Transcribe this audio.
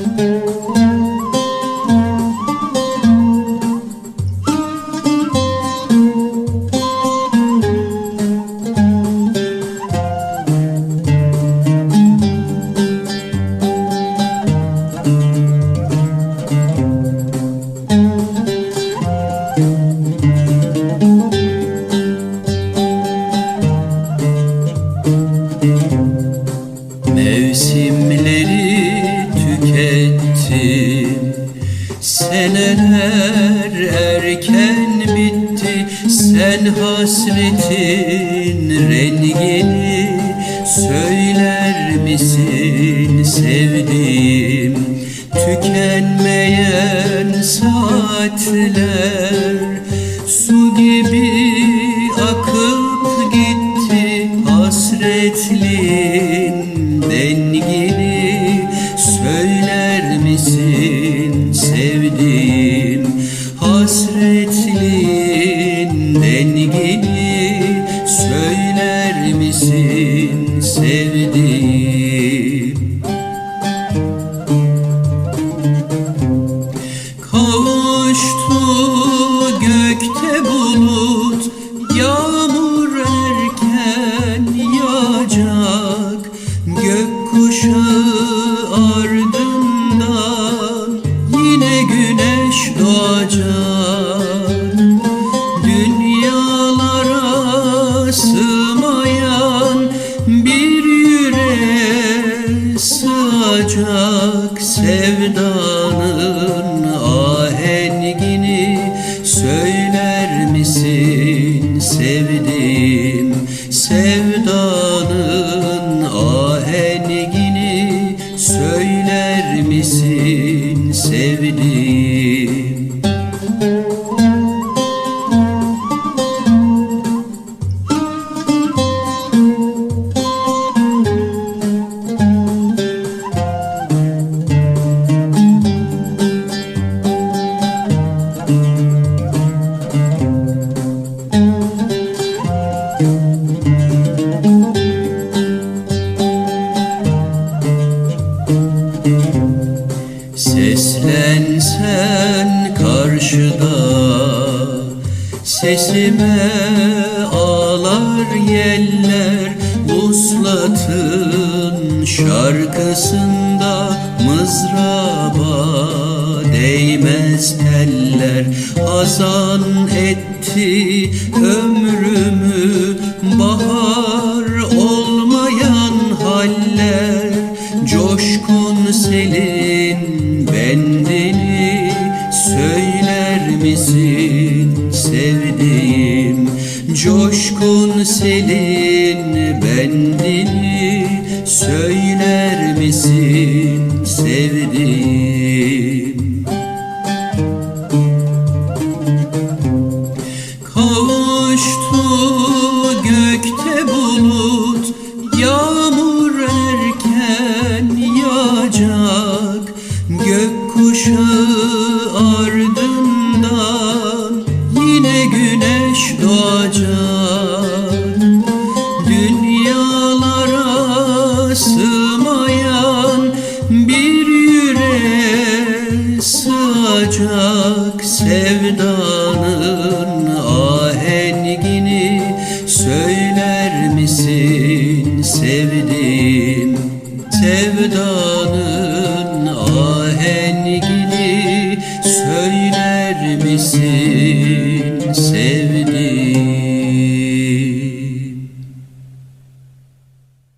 Música Seneler erken bitti Sen hasretin rengini Söyler misin sevdiğim? Tükenmeyen saatler Su gibi akıp gitti hasretliğin dengini sevdiğim hasretliğin dengini söyler misin sevdiğim? Kavuştu gökte bulut Yağmur erken yağacak. Gökkuşağı ardından söyler misin sevdiğim Seslensen karşıda Sesime ağlar yeller. Vuslatın şarkısında Mızraba değmez teller. Hazan etti ömrümü selin bendini Söyler misin sevdiğim? Coşkun selin bendini Söyler misin sevdiğim sığmayan bir yüreğe sığacak sevdanın ahengini söyler misin sevdiğim sevdanın ahengini söyler misin